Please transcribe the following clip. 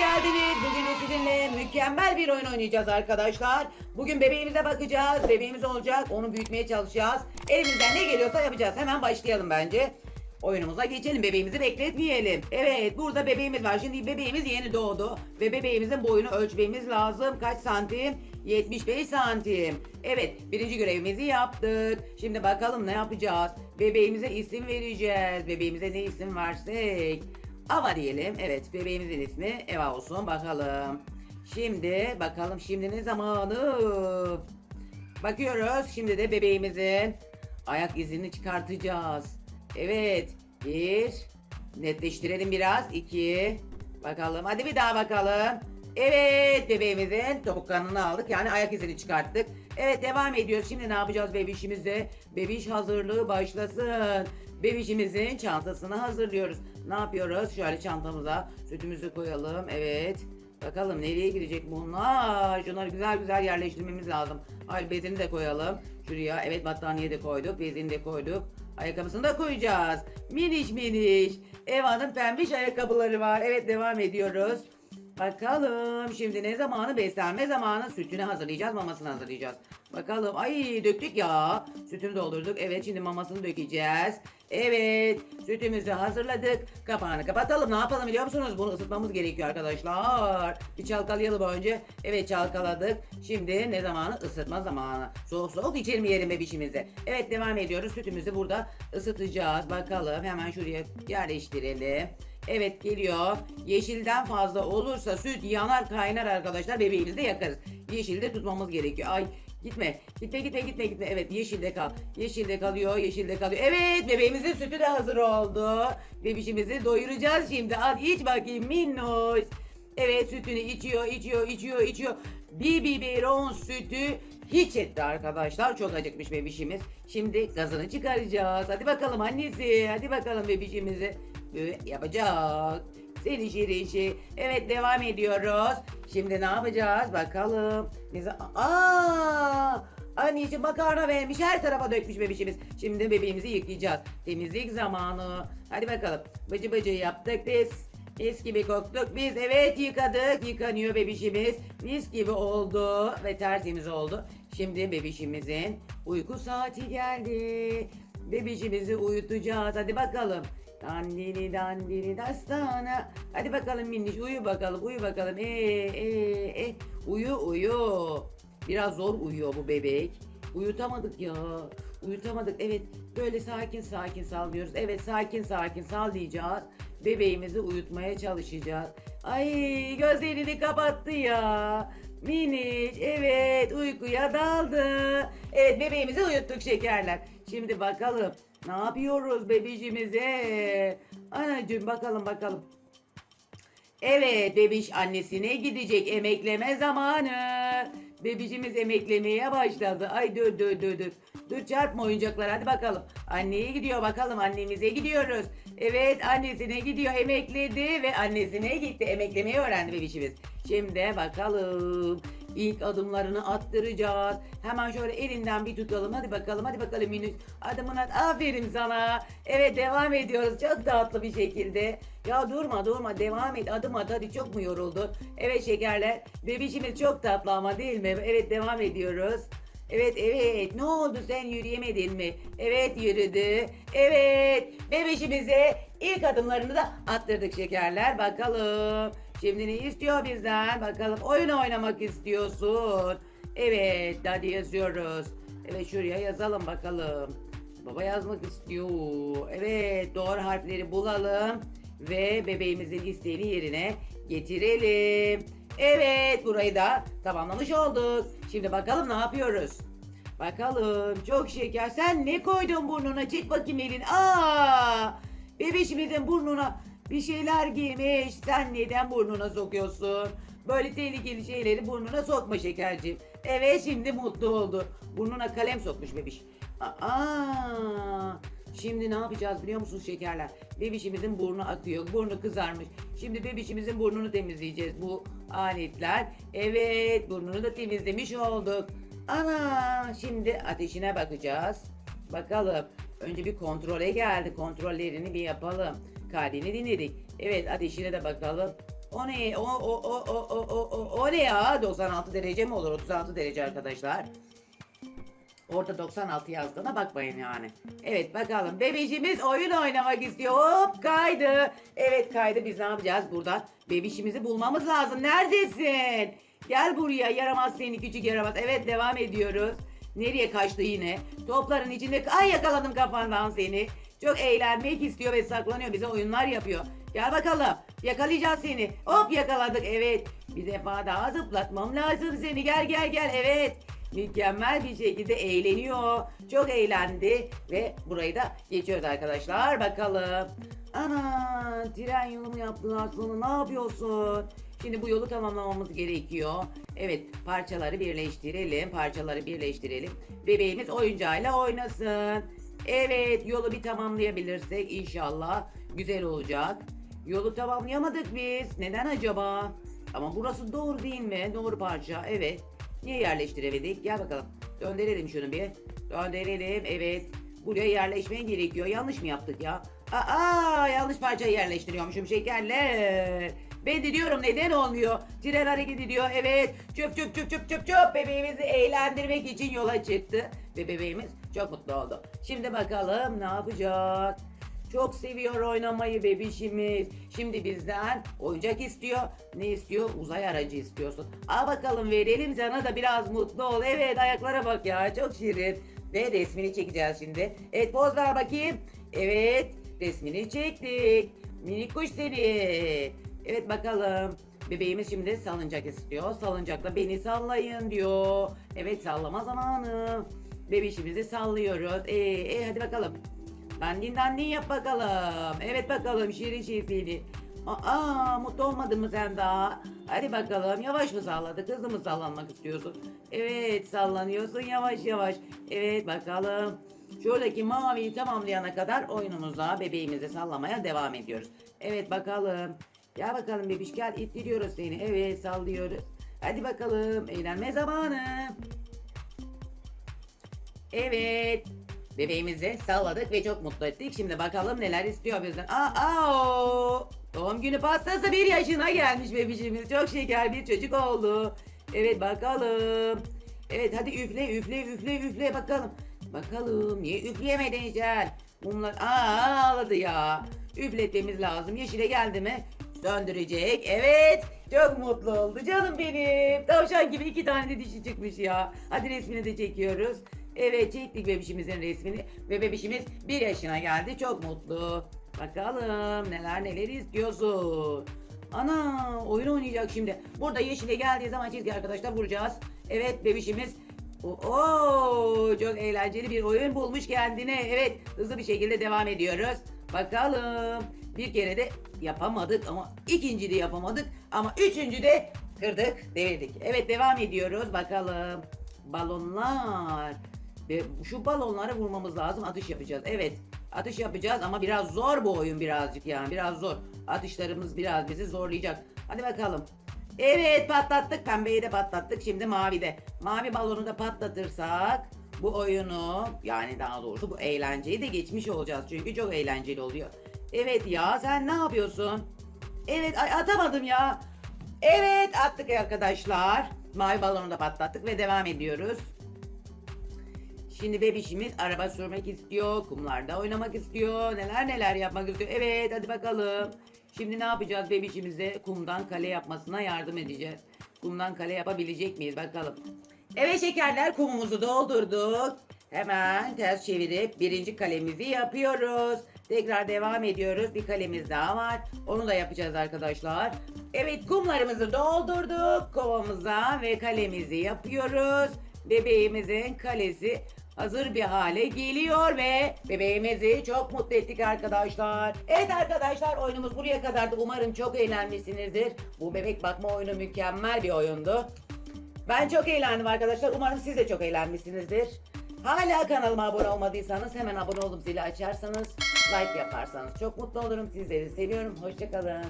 geldiniz. Bugün sizinle mükemmel bir oyun oynayacağız arkadaşlar. Bugün bebeğimize bakacağız. Bebeğimiz olacak. Onu büyütmeye çalışacağız. Elimizden ne geliyorsa yapacağız. Hemen başlayalım bence. Oyunumuza geçelim. Bebeğimizi bekletmeyelim. Evet burada bebeğimiz var. Şimdi bebeğimiz yeni doğdu. Ve bebeğimizin boyunu ölçmemiz lazım. Kaç santim? 75 santim. Evet birinci görevimizi yaptık. Şimdi bakalım ne yapacağız? Bebeğimize isim vereceğiz. Bebeğimize ne isim versek? Ava diyelim. Evet bebeğimizin ismi Eva olsun bakalım. Şimdi bakalım şimdi ne zamanı? Bakıyoruz. Şimdi de bebeğimizin ayak izini çıkartacağız. Evet. Bir. Netleştirelim biraz. İki. Bakalım. Hadi bir daha bakalım. Evet bebeğimizin topuk kanını aldık. Yani ayak izini çıkarttık. Evet devam ediyoruz. Şimdi ne yapacağız bebişimize? Bebiş hazırlığı başlasın. Bebişimizin çantasını hazırlıyoruz. Ne yapıyoruz? Şöyle çantamıza sütümüzü koyalım. Evet. Bakalım nereye gidecek bunlar? Şunları güzel güzel yerleştirmemiz lazım. Hayır bezini de koyalım. Şuraya evet battaniye de koyduk. Bezini de koyduk. Ayakkabısını da koyacağız. Miniş miniş. Eva'nın pembiş ayakkabıları var. Evet devam ediyoruz. Bakalım şimdi ne zamanı beslenme zamanı? Sütünü hazırlayacağız mamasını hazırlayacağız. Bakalım. Ay döktük ya. Sütünü doldurduk. Evet şimdi mamasını dökeceğiz. Evet sütümüzü hazırladık. Kapağını kapatalım. Ne yapalım biliyor musunuz? Bunu ısıtmamız gerekiyor arkadaşlar. Bir çalkalayalım önce. Evet çalkaladık. Şimdi ne zamanı? Isıtma zamanı. Soğuk soğuk içirmeyelim bebişimizi. Evet devam ediyoruz. Sütümüzü burada ısıtacağız. Bakalım. Hemen şuraya yerleştirelim. Evet geliyor. Yeşilden fazla olursa süt yanar kaynar arkadaşlar. Bebeğimizi de yakarız. Yeşilde tutmamız gerekiyor. Ay gitme. Gitme gitme gitme gitme. Evet yeşilde kal. Yeşilde kalıyor. Yeşilde kalıyor. Evet bebeğimizin sütü de hazır oldu. Bebişimizi doyuracağız şimdi. Al iç bakayım minnoş. Evet sütünü içiyor içiyor içiyor içiyor. Bir biberon sütü hiç etti arkadaşlar. Çok acıkmış bebişimiz. Şimdi gazını çıkaracağız. Hadi bakalım annesi. Hadi bakalım bebişimizi. Yapacak. Seni şirin şey. Evet devam ediyoruz. Şimdi ne yapacağız? Bakalım. Za- Aa! Anneciğim makarna vermiş her tarafa dökmüş bebişimiz. Şimdi bebeğimizi yıkayacağız. Temizlik zamanı. Hadi bakalım. Bıcı bıcı yaptık biz. Mis gibi koktuk biz. Evet yıkadık. Yıkanıyor bebişimiz. Mis gibi oldu ve tertemiz oldu. Şimdi bebişimizin uyku saati geldi. Bebişimizi uyutacağız. Hadi bakalım. Dandini dandini dastana. Hadi bakalım minniş uyu bakalım uyu bakalım. Ee, ee, ee. Uyu uyu. Biraz zor uyuyor bu bebek. Uyutamadık ya. Uyutamadık. Evet böyle sakin sakin sallıyoruz. Evet sakin sakin sallayacağız. Bebeğimizi uyutmaya çalışacağız. Ay gözlerini kapattı ya. Miniş evet uykuya daldı. Evet bebeğimizi uyuttuk şekerler. Şimdi bakalım ne yapıyoruz bebişimize? Anacığım bakalım bakalım. Evet bebiş annesine gidecek emekleme zamanı. Bebişimiz emeklemeye başladı. Ay dur dur dur dur. Dur çarpma oyuncaklar hadi bakalım. Anneye gidiyor bakalım annemize gidiyoruz. Evet annesine gidiyor emekledi ve annesine gitti. Emeklemeyi öğrendi bebişimiz. Şimdi bakalım. İlk adımlarını attıracağız. Hemen şöyle elinden bir tutalım. Hadi bakalım hadi bakalım Yunus. Adımını at. Aferin sana. Evet devam ediyoruz. Çok tatlı bir şekilde. Ya durma durma devam et. Adım at hadi çok mu yoruldun? Evet şekerler. Bebişimiz çok tatlı ama değil mi? Evet devam ediyoruz. Evet evet ne oldu sen yürüyemedin mi? Evet yürüdü. Evet bebişimize ilk adımlarını da attırdık şekerler. Bakalım. Şimdi ne istiyor bizden? Bakalım oyun oynamak istiyorsun. Evet hadi yazıyoruz. Evet şuraya yazalım bakalım. Baba yazmak istiyor. Evet doğru harfleri bulalım. Ve bebeğimizin isteğini yerine getirelim. Evet burayı da tamamlamış olduk. Şimdi bakalım ne yapıyoruz? Bakalım çok şeker. Sen ne koydun burnuna? Çek bakayım elini. Aa! Bebişimizin burnuna bir şeyler girmiş. Sen neden burnuna sokuyorsun? Böyle tehlikeli şeyleri burnuna sokma şekerciğim. Evet şimdi mutlu oldu. Burnuna kalem sokmuş bebiş. Aa! Şimdi ne yapacağız biliyor musunuz şekerler? Bebişimizin burnu akıyor. Burnu kızarmış. Şimdi bebişimizin burnunu temizleyeceğiz bu aletler. Evet burnunu da temizlemiş olduk. Ana şimdi ateşine bakacağız. Bakalım. Önce bir kontrole geldi. Kontrollerini bir yapalım. Kalbini dinledik. Evet ateşine de bakalım. O ne? O, o, o, o, o, o, o, o ne ya? 96 derece mi olur? 36 derece arkadaşlar. Orada 96 yazdığına bakmayın yani. Evet bakalım. Bebişimiz oyun oynamak istiyor. Hop kaydı. Evet kaydı. Biz ne yapacağız buradan? Bebişimizi bulmamız lazım. Neredesin? Gel buraya. Yaramaz seni küçük yaramaz. Evet devam ediyoruz. Nereye kaçtı yine? Topların içinde. Ay yakaladım kafandan seni. Çok eğlenmek istiyor ve saklanıyor. Bize oyunlar yapıyor. Gel bakalım. Yakalayacağız seni. Hop yakaladık. Evet. Bir defa daha zıplatmam lazım seni. Gel gel gel. Evet. Mükemmel bir şekilde eğleniyor. Çok eğlendi ve burayı da geçiyoruz arkadaşlar. Bakalım. Ana tren yolu mu yaptılar sonra ne yapıyorsun? Şimdi bu yolu tamamlamamız gerekiyor. Evet parçaları birleştirelim. Parçaları birleştirelim. Bebeğimiz oyuncağıyla oynasın. Evet yolu bir tamamlayabilirsek inşallah güzel olacak. Yolu tamamlayamadık biz. Neden acaba? Ama burası doğru değil mi? Doğru parça. Evet. Niye yerleştiremedik? Gel bakalım. Döndürelim şunu bir. Döndürelim. Evet. Buraya yerleşmeye gerekiyor. Yanlış mı yaptık ya? Aa, yanlış parçayı yerleştiriyormuşum şekerler. Ben de diyorum neden olmuyor? Tren hareket ediyor. Evet. Çöp çöp çöp çöp çöp çöp. Bebeğimizi eğlendirmek için yola çıktı. Ve bebeğimiz çok mutlu oldu. Şimdi bakalım ne yapacak? Çok seviyor oynamayı bebişimiz. Şimdi bizden oyuncak istiyor. Ne istiyor? Uzay aracı istiyorsun. Al bakalım verelim sana da biraz mutlu ol. Evet ayaklara bak ya çok şirin. Ve resmini çekeceğiz şimdi. Evet poz ver bakayım. Evet resmini çektik. Minik kuş seni. Evet bakalım. Bebeğimiz şimdi salıncak istiyor. Salıncakla beni sallayın diyor. Evet sallama zamanı. Bebişimizi sallıyoruz. Ee, ee, hadi bakalım. Dandin dandin yap bakalım. Evet bakalım şirin şirin. Aa mutlu olmadın mı sen daha? Hadi bakalım yavaş mı salladık hızlı mı sallanmak istiyorsun? Evet sallanıyorsun yavaş yavaş. Evet bakalım. Şuradaki maviyi tamamlayana kadar oyunumuza bebeğimizi sallamaya devam ediyoruz. Evet bakalım. Gel bakalım bebiş gel ittiriyoruz seni. Evet sallıyoruz. Hadi bakalım eğlenme zamanı. Evet. Bebeğimizi salladık ve çok mutlu ettik. Şimdi bakalım neler istiyor bizden. Aa, aa, Doğum günü pastası bir yaşına gelmiş bebişimiz. Çok şeker bir çocuk oldu. Evet bakalım. Evet hadi üfle üfle üfle üfle bakalım. Bakalım niye üfleyemedin sen? Mumlar aa ağladı ya. Üfletmemiz lazım. Yeşile geldi mi? Döndürecek. Evet. Çok mutlu oldu canım benim. Tavşan gibi iki tane de dişi çıkmış ya. Hadi resmini de çekiyoruz. Evet çektik bebişimizin resmini ve bebişimiz bir yaşına geldi çok mutlu. Bakalım neler neler istiyorsun. Ana oyun oynayacak şimdi. Burada yeşile geldiği zaman çizgi arkadaşlar vuracağız. Evet bebişimiz Oo, çok eğlenceli bir oyun bulmuş kendine. Evet hızlı bir şekilde devam ediyoruz. Bakalım. Bir kere de yapamadık ama ikinci de yapamadık ama üçüncü de kırdık, devirdik. Evet devam ediyoruz. Bakalım. Balonlar. Şu balonları vurmamız lazım. Atış yapacağız. Evet. Atış yapacağız ama biraz zor bu oyun birazcık yani. Biraz zor. Atışlarımız biraz bizi zorlayacak. Hadi bakalım. Evet patlattık. Pembeyi de patlattık. Şimdi mavi de. Mavi balonu da patlatırsak bu oyunu yani daha doğrusu bu eğlenceyi de geçmiş olacağız. Çünkü çok eğlenceli oluyor. Evet ya sen ne yapıyorsun? Evet ay, atamadım ya. Evet attık arkadaşlar. Mavi balonu da patlattık ve devam ediyoruz. Şimdi bebişimiz araba sürmek istiyor, kumlarda oynamak istiyor, neler neler yapmak istiyor. Evet hadi bakalım. Şimdi ne yapacağız bebişimize? Kumdan kale yapmasına yardım edeceğiz. Kumdan kale yapabilecek miyiz bakalım. Evet şekerler kumumuzu doldurduk. Hemen ters çevirip birinci kalemizi yapıyoruz. Tekrar devam ediyoruz. Bir kalemiz daha var. Onu da yapacağız arkadaşlar. Evet kumlarımızı doldurduk kovamıza ve kalemizi yapıyoruz. Bebeğimizin kalesi hazır bir hale geliyor ve bebeğimizi çok mutlu ettik arkadaşlar. Evet arkadaşlar oyunumuz buraya kadardı. Umarım çok eğlenmişsinizdir. Bu bebek bakma oyunu mükemmel bir oyundu. Ben çok eğlendim arkadaşlar. Umarım siz de çok eğlenmişsinizdir. Hala kanalıma abone olmadıysanız hemen abone olup zili açarsanız, like yaparsanız çok mutlu olurum. Sizleri seviyorum. Hoşçakalın.